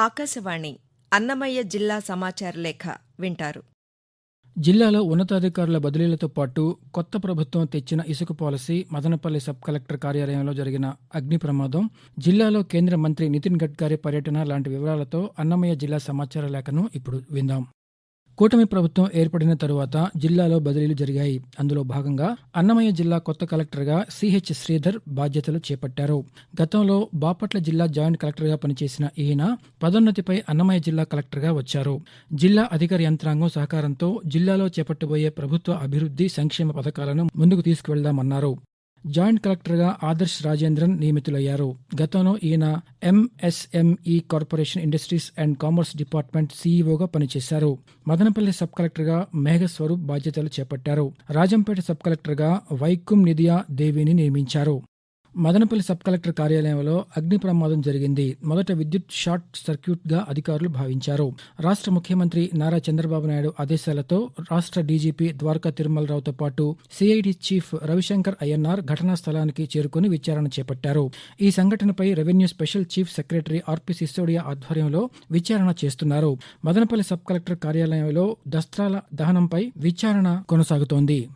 ఆకాశవాణి అన్నమయ్య జిల్లా సమాచార లేఖ వింటారు. జిల్లాలో ఉన్నతాధికారుల బదిలీలతో పాటు కొత్త ప్రభుత్వం తెచ్చిన ఇసుక పాలసీ మదనపల్లి సబ్ కలెక్టర్ కార్యాలయంలో జరిగిన అగ్ని ప్రమాదం జిల్లాలో కేంద్ర మంత్రి నితిన్ గడ్కరీ పర్యటన లాంటి వివరాలతో అన్నమయ్య జిల్లా సమాచార లేఖను ఇప్పుడు విందాం. కూటమి ప్రభుత్వం ఏర్పడిన తరువాత జిల్లాలో బదిలీలు జరిగాయి. అందులో భాగంగా అన్నమయ్య జిల్లా కొత్త కలెక్టర్గా సిహెచ్ శ్రీధర్ బాధ్యతలు చేపట్టారు. గతంలో బాపట్ల జిల్లా జాయింట్ కలెక్టర్గా పనిచేసిన ఈయన పదోన్నతిపై అన్నమయ్య జిల్లా కలెక్టర్గా వచ్చారు. జిల్లా అధికార యంత్రాంగం సహకారంతో జిల్లాలో చేపట్టబోయే ప్రభుత్వ అభివృద్ధి సంక్షేమ పథకాలను ముందుకు తీసుకువెళ్దామన్నారు. జాయింట్ కలెక్టర్గా ఆదర్శ్ రాజేంద్రన్ నియమితులయ్యారు. గతంలో ఈయన MSME corporation industries and commerce department సీఈఓగా పనిచేశారు. మదనపల్లి సబ్ కలెక్టర్గా మేఘస్వరూప్ బాధ్యతలు చేపట్టారు. రాజంపేట సబ్ కలెక్టర్గా వైకుం నిధియా దేవిని నియమించారు. మదనపల్లి సబ్ కలెక్టర్ కార్యాలయంలో అగ్ని ప్రమాదం జరిగింది. మొదట విద్యుత్ షార్ట్ సర్క్యూట్గా అధికారులు భావించారు. రాష్ట్ర ముఖ్యమంత్రి నారా చంద్రబాబు నాయుడు ఆదేశాలతో రాష్ట్ర డీజీపీ ద్వారకా తిరుమలరావుతో పాటు సిఐడి చీఫ్ రవిశంకర్ అయ్యన్నార్ ఘటనా స్థలానికి చేరుకుని విచారణ చేపట్టారు. ఈ సంఘటనపై revenue special chief secretary RP Sisodia ఆధ్వర్యంలో విచారణ చేస్తున్నారు. మదనపల్లి సబ్ కలెక్టర్ కార్యాలయంలో దస్త్రాల దహనంపై విచారణ కొనసాగుతోంది.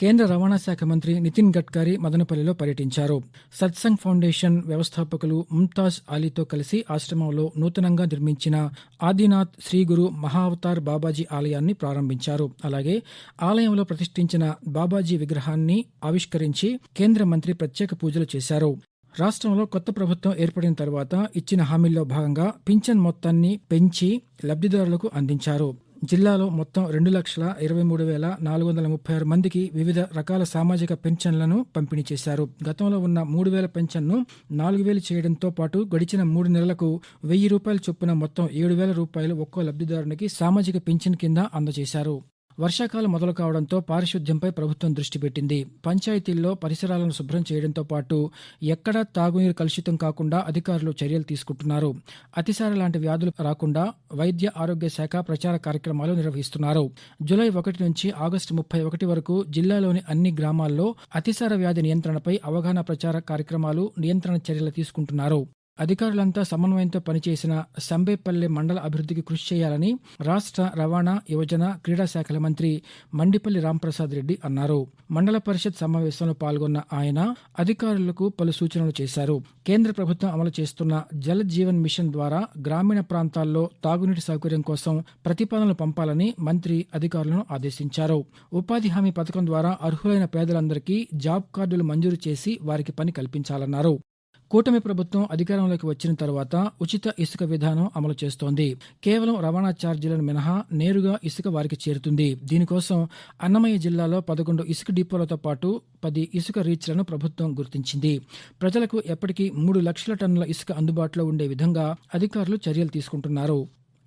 కేంద్ర రవాణా శాఖ మంత్రి నితిన్ గడ్కరీ మదనపల్లిలో పర్యటించారు. సత్సంగ్ ఫౌండేషన్ వ్యవస్థాపకులు ముంతాజ్ అలీతో కలిసి ఆశ్రమంలో నూతనంగా నిర్మించిన ఆదినాథ్ శ్రీ గురు మహావతార్ బాబాజీ ఆలయాన్ని ప్రారంభించారు. అలాగే ఆలయంలో ప్రతిష్ఠించిన బాబాజీ విగ్రహాన్ని ఆవిష్కరించి కేంద్ర మంత్రి ప్రత్యేక పూజలు చేశారు. రాష్ట్రంలో కొత్త ప్రభుత్వం ఏర్పడిన తర్వాత ఇచ్చిన హామీల్లో భాగంగా పింఛన్ మొత్తాన్ని పెంచి లబ్ధిదారులకు అందించారు. జిల్లాలో మొత్తం రెండు లక్షల ఇరవై మూడు వేల నాలుగు వందల ముప్పై ఆరు మందికి వివిధ రకాల సామాజిక పెన్షన్లను పంపిణీ చేశారు. గతంలో ఉన్న మూడు వేల పెన్షన్ను నాలుగు వేలు చేయడంతో పాటు గడిచిన మూడు నెలలకు వెయ్యి రూపాయల చొప్పున మొత్తం ఏడు వేల రూపాయలు ఒక్కో లబ్ధిదారునికి సామాజిక పెన్షన్ కింద అందజేశారు. వర్షాకాలం మొదలు కావడంతో పారిశుద్ధ్యంపై ప్రభుత్వం దృష్టి పెట్టింది. పంచాయతీల్లో పరిసరాలను శుభ్రం చేయడంతో పాటు ఎక్కడా తాగునీరు కలుషితం కాకుండా అధికారులు చర్యలు తీసుకుంటున్నారు. అతిసార లాంటి వ్యాధులు రాకుండా వైద్య ఆరోగ్య శాఖ ప్రచార కార్యక్రమాలు నిర్వహిస్తున్నారు. జూలై ఒకటి నుంచి ఆగస్టు ముప్పై ఒకటి వరకు జిల్లాలోని అన్ని గ్రామాల్లో అతిసార వ్యాధి నియంత్రణపై అవగాహన ప్రచార కార్యక్రమాలు నియంత్రణ చర్యలు తీసుకుంటున్నారు. అధికారులంతా సమన్వయంతో పనిచేసిన సంబేపల్లె మండల అభివృద్ధికి కృషి చేయాలని రాష్ట్ర రవాణా యువజన క్రీడా శాఖల మంత్రి మండిపల్లి రాంప్రసాద్ రెడ్డి అన్నారు. మండల పరిషత్ సమావేశంలో పాల్గొన్న ఆయన అధికారులకు పలు సూచనలు చేశారు. కేంద్ర ప్రభుత్వం అమలు చేస్తున్న జల జీవన్ మిషన్ ద్వారా గ్రామీణ ప్రాంతాల్లో తాగునీటి సౌకర్యం కోసం ప్రతిపాదనలు పంపాలని మంత్రి అధికారులను ఆదేశించారు. ఉపాధి హామీ పథకం ద్వారా అర్హులైన పేదలందరికీ జాబ్ కార్డులు మంజూరు చేసి వారికి పని కల్పించాలన్నారు. కూటమి ప్రభుత్వం అధికారంలోకి వచ్చిన తర్వాత ఉచిత ఇసుక విధానం అమలు చేస్తోంది. కేవలం రవాణా ఛార్జీలను మినహా నేరుగా ఇసుక వారికి చేరుతుంది. దీనికోసం అన్నమయ్య జిల్లాలో పదకొండు ఇసుక డిపోలతో పాటు పది ఇసుక రీచ్లను ప్రభుత్వం గుర్తించింది. ప్రజలకు ఎప్పటికీ మూడు లక్షల టన్నుల ఇసుక అందుబాటులో ఉండే విధంగా అధికారులు చర్యలు తీసుకుంటున్నారు.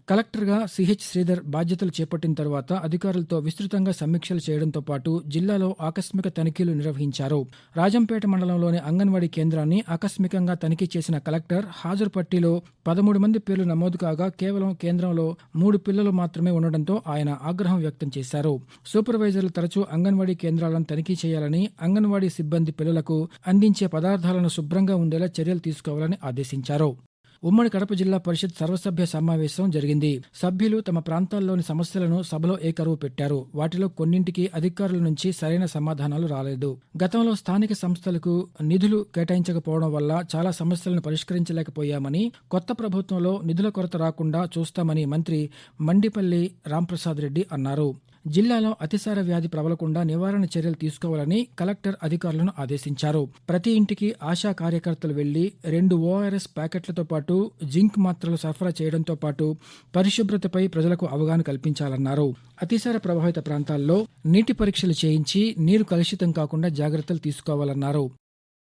కలెక్టర్గా సిహెచ్ శ్రీధర్ బాధ్యతలు చేపట్టిన తర్వాత అధికారులతో విస్తృతంగా సమీక్షలు చేయడంతో పాటు జిల్లాలో ఆకస్మిక తనిఖీలు నిర్వహించారు. రాజంపేట మండలంలోని అంగన్వాడీ కేంద్రాన్ని ఆకస్మికంగా తనిఖీ చేసిన కలెక్టర్ హాజరు పట్టీలో పదమూడు మంది పేర్లు నమోదు కాగా కేవలం కేంద్రంలో మూడు పిల్లలు మాత్రమే ఉండడంతో ఆయన ఆగ్రహం వ్యక్తం చేశారు. సూపర్వైజర్లు తరచూ అంగన్వాడీ కేంద్రాలను తనిఖీ చేయాలని అంగన్వాడీ సిబ్బంది పిల్లలకు అందించే పదార్థాలను శుభ్రంగా ఉండేలా చర్యలు తీసుకోవాలని ఆదేశించారు. ఉమ్మడి కడప జిల్లా పరిషత్ సర్వసభ్య సమావేశం జరిగింది. సభ్యులు తమ ప్రాంతాల్లోని సమస్యలను సభలో ఏకరువు పెట్టారు. వాటిలో కొన్నింటికి అధికారుల నుంచి సరైన సమాధానాలు రాలేదు. గతంలో స్థానిక సంస్థలకు నిధులు కేటాయించకపోవడం వల్ల చాలా సమస్యలను పరిష్కరించలేకపోయామని కొత్త ప్రభుత్వంలో నిధుల కొరత రాకుండా చూస్తామని మంత్రి మండిపల్లి రాంప్రసాద్ రెడ్డి అన్నారు. జిల్లాలో అతిసార వ్యాధి ప్రబలకుండా నివారణ చర్యలు తీసుకోవాలని కలెక్టర్ అధికారులను ఆదేశించారు. ప్రతి ఇంటికి ఆశా కార్యకర్తలు వెళ్ళి రెండు ఓఆర్ఎస్ ప్యాకెట్లతో పాటు జింక్ మాత్రలు సరఫరా చేయడంతో పాటు పరిశుభ్రతపై ప్రజలకు అవగాహన కల్పించాలన్నారు. అతిసార ప్రభావిత ప్రాంతాల్లో నీటి పరీక్షలు చేయించి నీరు కలుషితం కాకుండా జాగ్రత్తలు తీసుకోవాలన్నారు.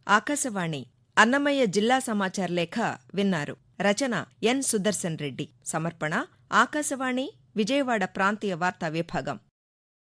ఆకాశవాణి అన్నమయ్య జిల్లా సమాచార లేఖ విన్నారు. రచన ఎన్ సుదర్శన్ రెడ్డి. సమర్పణ ఆకాశవాణి విజయవాడ ప్రాంతీయ వార్తా విభాగం.